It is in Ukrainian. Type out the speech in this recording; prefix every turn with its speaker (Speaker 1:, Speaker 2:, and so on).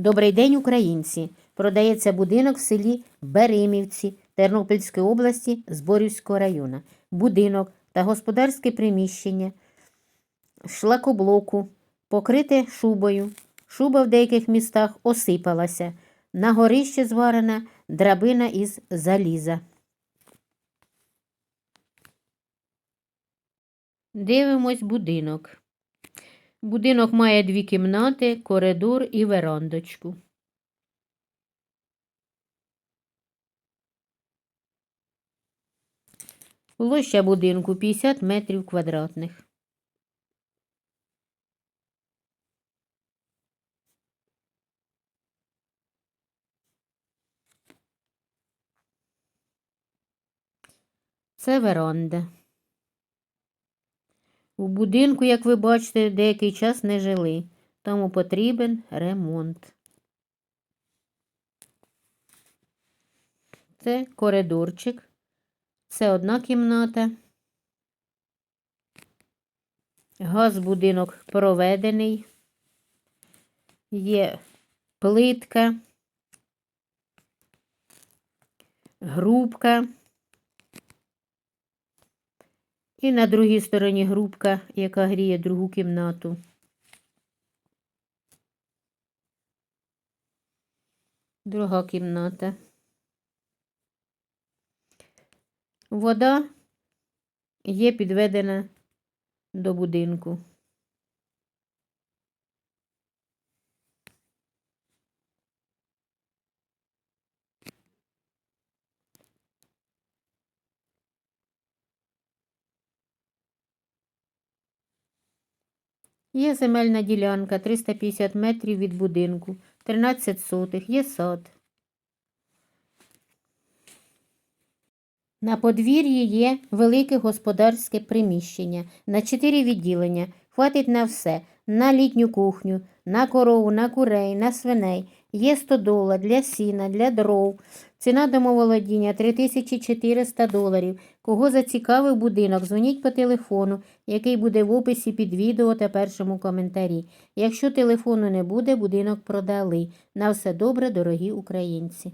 Speaker 1: Добрий день, українці! Продається будинок в селі Беремівці Тернопільської області Зборівського району. Будинок та господарське приміщення шлакоблоку покрите шубою. Шуба в деяких містах осипалася. На горище зварена драбина із заліза. Дивимось будинок. Будинок має дві кімнати, коридор і верандочку. Площа будинку 50 метрів квадратних. Це веранда. У будинку, як ви бачите, деякий час не жили, тому потрібен ремонт. Це коридорчик. Це одна кімната. Газ будинок проведений. Є плитка, грубка. І на другій стороні грубка, яка гріє другу кімнату. Друга кімната. Вода є підведена до будинку. Є земельна ділянка 350 метрів від будинку, 13 сотих, є сад. На подвір'ї є велике господарське приміщення на 4 відділення. Хватить на все. На літню кухню, на корову, на курей, на свиней. Є стодола для сіна, для дров. Ціна домоволодіння 3400 доларів. Кого зацікавив будинок, дзвоніть по телефону, який буде в описі під відео та першому коментарі. Якщо телефону не буде, будинок продали. На все добре, дорогі українці.